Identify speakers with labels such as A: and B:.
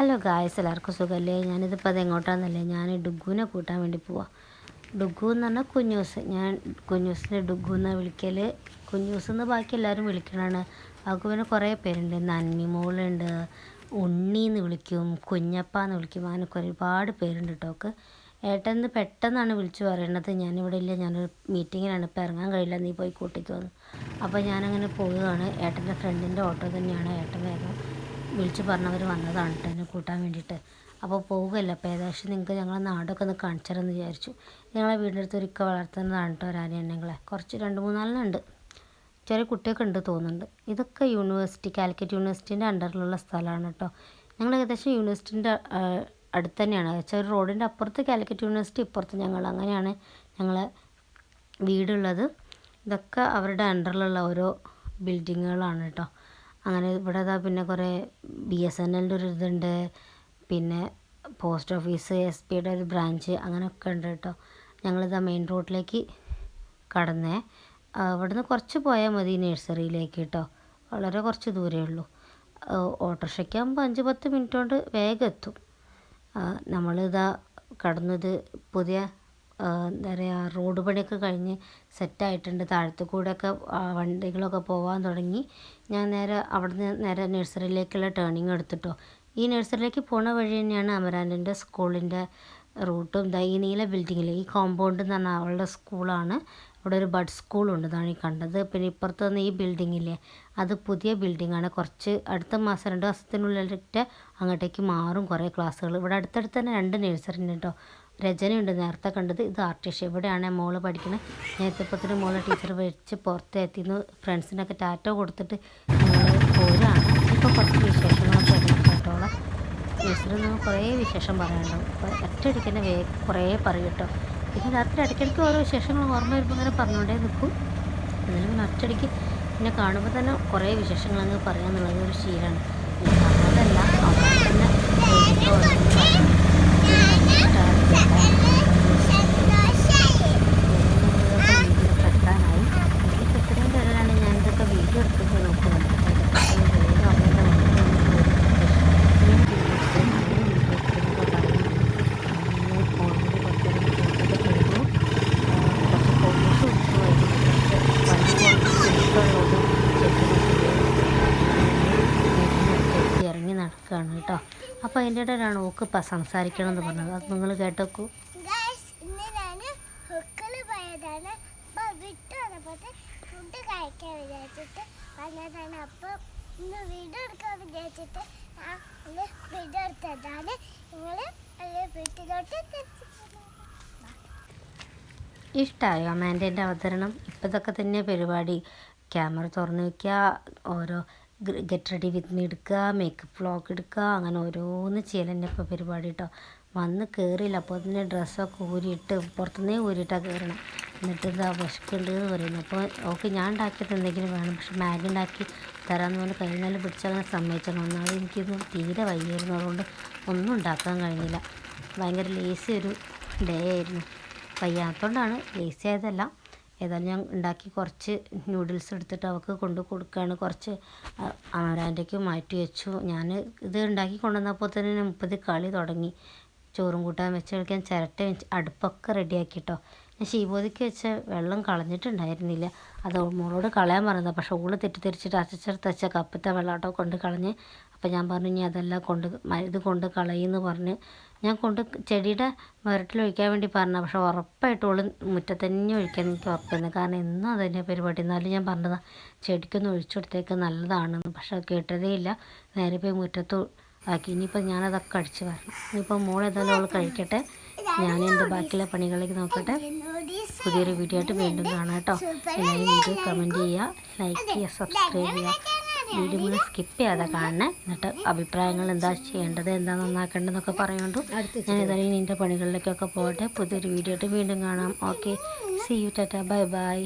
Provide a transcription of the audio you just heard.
A: Hello guys എല്ലാവർക്കും സുഖമല്ലേ ഞാനിതിപ്പോൾ അത് എങ്ങോട്ടാണെന്നല്ലേ ഞാൻ ഡുഗുവിനെ കൂട്ടാൻ വേണ്ടി പോവാം. ഡുഗു എന്ന് പറഞ്ഞാൽ കുഞ്ഞൂസ്. ഞാൻ കുഞ്ഞൂസിന്റെ ഡുഗു എന്നാണ് വിളിക്കൽ കുഞ്ഞൂസ് എന്ന് ബാക്കി എല്ലാവരും വിളിക്കണതാണ് അവർക്ക് പിന്നെ കുറേ പേരുണ്ട്. നന്മി മോളുണ്ട് ഉണ്ണി എന്ന് വിളിക്കും. കുഞ്ഞപ്പ എന്ന് വിളിക്കും. അങ്ങനെ ഒരുപാട് പേരുണ്ട് അവൾക്ക് ഏട്ടൻ ഇന്ന് പെട്ടെന്നാണ് വിളിച്ചു പറയണത്. ഞാനിവിടെ ഇല്ല. ഞാനൊരു മീറ്റിങ്ങിലാണ് ഇപ്പോൾ ഇറങ്ങാൻ കഴിയില്ല. നീ പോയി കൂട്ടിക്കോന്ന് അപ്പോൾ ഞാനങ്ങനെ പോവുകയാണ്. ഏട്ടന്റെ ഫ്രണ്ടിന്റെ ഓട്ടോ തന്നെയാണ്. ഏട്ടൻ വേഗം വിളിച്ച് പറഞ്ഞവർ വന്നതാണ് കേട്ടോ എന്നെ കൂട്ടാൻ വേണ്ടിയിട്ട്. അപ്പോൾ പോവുകയല്ല. അപ്പോൾ ഏകദേശം നിങ്ങൾക്ക് ഞങ്ങളെ നാടൊക്കെ ഒന്ന് കാണിച്ചതെന്ന് വിചാരിച്ചു. ഞങ്ങളെ വീടിന്റെ അടുത്ത് ഒരിക്കൽ വളർത്തുന്നതാണ് കേട്ടോ രാനിയണ്ണങ്ങളെ കുറച്ച് രണ്ട് മൂന്നാലെണ്ണം ഉണ്ട്. ചെറിയ കുട്ടിയൊക്കെ ഉണ്ട് തോന്നുന്നുണ്ട്. ഇതൊക്കെ യൂണിവേഴ്സിറ്റി കാലിക്കറ്റ് യൂണിവേഴ്സിറ്റീന്റെ അണ്ടറിലുള്ള സ്ഥലമാണ് കേട്ടോ ഞങ്ങൾ ഏകദേശം യൂണിവേഴ്സിറ്റീന്റെ അടുത്ത് തന്നെയാണ് ചെറിയ റോഡിന്റെ അപ്പുറത്ത് കാലിക്കറ്റ് യൂണിവേഴ്സിറ്റി ഇപ്പുറത്ത് ഞങ്ങൾ. അങ്ങനെയാണ് ഞങ്ങളെ വീടുള്ളത്. ഇതൊക്കെ അവരുടെ അണ്ടറിലുള്ള ഓരോ ബിൽഡിങ്ങുകളാണ് കേട്ടോ അങ്ങനെ ഇവിടെ ഇതാ പിന്നെ കുറേ ബി എസ് എൻ എല്ലിന്റെ ഒരു ഇതുണ്ട്. പിന്നെ പോസ്റ്റ് ഓഫീസ് എസ് ബിയുടെ ഒരു ബ്രാഞ്ച് അങ്ങനെയൊക്കെ ഉണ്ട് കേട്ടോ. ഞങ്ങളിതാ മെയിൻ റോഡിലേക്ക് കടന്നേ. അവിടുന്ന് കുറച്ച് പോയാൽ മതി നഴ്സറിയിലേക്ക് കേട്ടോ. വളരെ കുറച്ച് ദൂരമേ ഉള്ളൂ. ഓട്ടോറിക്ഷയ്ക്കാകുമ്പോൾ അഞ്ച് പത്ത് മിനിറ്റ് കൊണ്ട് വേഗം എത്തും. നമ്മളിതാ കടന്നത് പുതിയ എന്താ പറയുക റോഡ് പണിയൊക്കെ കഴിഞ്ഞ് സെറ്റായിട്ടുണ്ട്. താഴത്തു കൂടെയൊക്കെ വണ്ടികളൊക്കെ പോകാൻ തുടങ്ങി. ഞാൻ നേരെ അവിടുന്ന് നേരെ നഴ്സറിയിലേക്കുള്ള ടേണിങ് എടുത്തിട്ടോ. ഈ നഴ്സറിയിലേക്ക് പോണ വഴി തന്നെയാണ് അമരാന്റെ സ്കൂളിന്റെ റൂട്ടും. ഇതാ ഈ നീല ബിൽഡിങ്ങിൽ ഈ കോമ്പൗണ്ട് എന്ന് പറഞ്ഞാൽ അവളുടെ സ്കൂളാണ്. ഇവിടെ ഒരു ബഡ് സ്കൂളുണ്ട് ഇതാണ് ഈ കണ്ടത്. പിന്നെ ഇപ്പുറത്ത് വന്ന് ഈ ബിൽഡിങ്ങില്ലേ അത് പുതിയ ബിൽഡിങ്ങാണ്. കുറച്ച് അടുത്ത മാസം രണ്ട് മാസത്തിനുള്ളിലിട്ട് അങ്ങോട്ടേക്ക് മാറും കുറേ ക്ലാസ്സുകൾ. ഇവിടെ അടുത്തടുത്ത് തന്നെ രണ്ട് നഴ്സറി ഉണ്ട് കേട്ടോ. രചനയുണ്ട്. നേരത്തെ കണ്ടത് ഇത് ആർട്ടിഷ് ഇവിടെയാണ് മോൾ പഠിക്കുന്നത് നേരത്തെപ്പത്തിന് മോളെ ടീച്ചർ വെച്ച് പുറത്തെത്തിന്ന് ഫ്രണ്ട്സിനൊക്കെ ടാറ്റ കൊടുത്തിട്ട് പോരാണ്. ഇപ്പോൾ കുറച്ച് വിശേഷങ്ങളൊക്കെ കേട്ടോളാം. ടീച്ചറിൽ നിന്ന് കുറേ വിശേഷം പറയാനുണ്ടാവും. അപ്പോൾ ഒറ്റയടിക്ക് തന്നെ വേ കുറേ പറയും കേട്ടോ. പിന്നെ രാത്രി ഇടയ്ക്കിടയ്ക്ക് ഓരോ വിശേഷങ്ങൾ ഓർമ്മ വരുമ്പോൾ ഇങ്ങനെ പറഞ്ഞുകൊണ്ടേ നിൽക്കും. എന്നാലും പിന്നെ ഒറ്റയടിക്ക് പിന്നെ കാണുമ്പോൾ തന്നെ കുറേ വിശേഷങ്ങൾ അങ്ങ് പറയാന്നുള്ളത് ഒരു ശീലമാണ് അതല്ല അവിടെ തന്നെ ഓരോന്ന് പറയും. പെട്ടാനായി എനിക്ക് ഇത്രയും പേരാണ് ഞാൻ ഇതൊക്കെ വീഡിയോ എടുത്തിട്ട് നോക്കുന്നത് ഇറങ്ങി നടക്കുകയാണ് കേട്ടോ. അപ്പോൾ അതിന്റെ ഇടയിലാണ് ഓക്ക് ഇപ്പം സംസാരിക്കണം എന്ന് പറഞ്ഞത്. അത് നിങ്ങൾ കേട്ടോക്കൂ.
B: ഫുഡ് കഴിക്കാൻ വിചാരിച്ചിട്ട് വന്നതാണ്. അപ്പോൾ ഇന്ന് വീഡിയോ എടുക്കാൻ വിചാരിച്ചിട്ട് ഞാൻ വീഡിയോ എടുത്തതാണ്. നിങ്ങൾ വീട്ടിലോട്ട്.
A: ഇഷ്ടമായോ അവതരണം? ഇപ്പം ഇതൊക്കെ തന്നെ പരിപാടി. ക്യാമറ തുറന്നു വയ്ക്കുക ഓരോ ഗെറ്റ് റെഡി വിത്ത് മീ എടുക്കുക മേക്കപ്പ് വ്ളോഗ് എടുക്കുക അങ്ങനെ ഓരോന്ന് ചെയ്യലെന്നെ ഇപ്പോൾ പരിപാടി കേട്ടോ വന്ന് കയറിയില്ല അപ്പോൾ അതിന്റെ ഡ്രസ്സൊക്കെ ഊരിയിട്ട് പുറത്തുനിന്നേ ഊരിയിട്ടാണ് കയറണം എന്നിട്ട് ഇതാ വിശക്കുണ്ട് എന്ന് പറയുന്നു. അപ്പോൾ ഓക്കെ ഞാൻ ഉണ്ടാക്കിയത് എന്തെങ്കിലും വേണം പക്ഷെ മാഗി ഉണ്ടാക്കി തരാമെന്ന് പറഞ്ഞ് കഴിഞ്ഞാൽ പിടിച്ചങ്ങനെ സമ്മതിച്ചാണ് ഒന്നാമത് എനിക്കൊന്നും തീരെ വയ്യായിരുന്നു. അതുകൊണ്ട് ഒന്നും ഉണ്ടാക്കാൻ കഴിഞ്ഞില്ല. ഭയങ്കര ലേസി ഒരു ഡേ ആയിരുന്നു. വയ്യാത്തതുകൊണ്ടാണ് ലേസി ആയതല്ല ഏതായാലും ഞാൻ ഉണ്ടാക്കി കുറച്ച് നൂഡിൽസ് എടുത്തിട്ട് അവൾക്ക് കൊണ്ട് കൊടുക്കുകയാണ്. കുറച്ച് അമരാന്റെക്ക് മാറ്റി വെച്ചു. ഞാൻ ഇത് ഉണ്ടാക്കി കൊണ്ടുവന്നപ്പോൾ തന്നെ മുപ്പത് കളി തുടങ്ങി. ചോറും കൂട്ടാൻ വെച്ച് കളിക്കാൻ ചിരട്ട അടുപ്പൊക്കെ റെഡിയാക്കി കേട്ടോ ഞാൻ ശീബോധിക്ക് വെച്ച വെള്ളം കളഞ്ഞിട്ടുണ്ടായിരുന്നില്ല. അത് മോളോട് കളയാൻ പറഞ്ഞത്. പക്ഷേ ഓൾ തെറ്റിദ്ധരിച്ചിട്ട് അച്ചച്ചെടുത്ത് വെച്ച കപ്പത്തെ വെള്ളാട്ടോ കൊണ്ട് കളഞ്ഞ്. അപ്പം ഞാൻ പറഞ്ഞു ഇനി അതെല്ലാം കൊണ്ട് ഇത് കൊണ്ട് കളയുമെന്ന് പറഞ്ഞ് ഞാൻ കൊണ്ട് ചെടിയുടെ മരട്ടിൽ ഒഴിക്കാൻ വേണ്ടി പറഞ്ഞ പക്ഷേ ഉറപ്പായിട്ടും ഓൾ മുറ്റത്ത് തന്നെ ഒഴിക്കാൻ എനിക്ക് ഉറപ്പായിരുന്നു കാരണം എന്നും അതിന്റെ പരിപാടി. എന്നാലും ഞാൻ പറഞ്ഞത് ചെടിക്കൊന്ന് ഒഴിച്ചു കൊടുത്തേക്ക് നല്ലതാണെന്ന് പക്ഷെ കേട്ടതേ ഇല്ല നേരെ പോയി മുറ്റത്ത് ആക്കി. ഇനിയിപ്പോൾ ഞാനതൊക്കെ അടിച്ച് വരണം. ഇനിയിപ്പോൾ മോൾ ഏതായാലും അവൾ കഴിക്കട്ടെ. ഞാൻ എന്റെ ബാക്കിയുള്ള പണികളിലേക്ക് നോക്കട്ടെ. പുതിയൊരു വീഡിയോ ആയിട്ട് വീണ്ടും കാണാം കേട്ടോ. എല്ലാവരും വീഡിയോ കമന്റ് ചെയ്യുക ലൈക്ക് ചെയ്യുക സബ്സ്ക്രൈബ് ചെയ്യുക. വീഡിയോ മുഴുവൻ സ്കിപ്പ് ചെയ്യാതെ കാണണേ. എന്നിട്ട് അഭിപ്രായങ്ങൾ എന്താ ചെയ്യേണ്ടത് എന്താ നന്നാക്കേണ്ടതെന്നൊക്കെ പറയുകൊണ്ടു ഞാൻ ഏതായാലും എന്റെ പണികളിലേക്കൊക്കെ പോകട്ടെ. പുതിയൊരു വീഡിയോ ആയിട്ട് വീണ്ടും കാണാം. Okay see you tata bye bye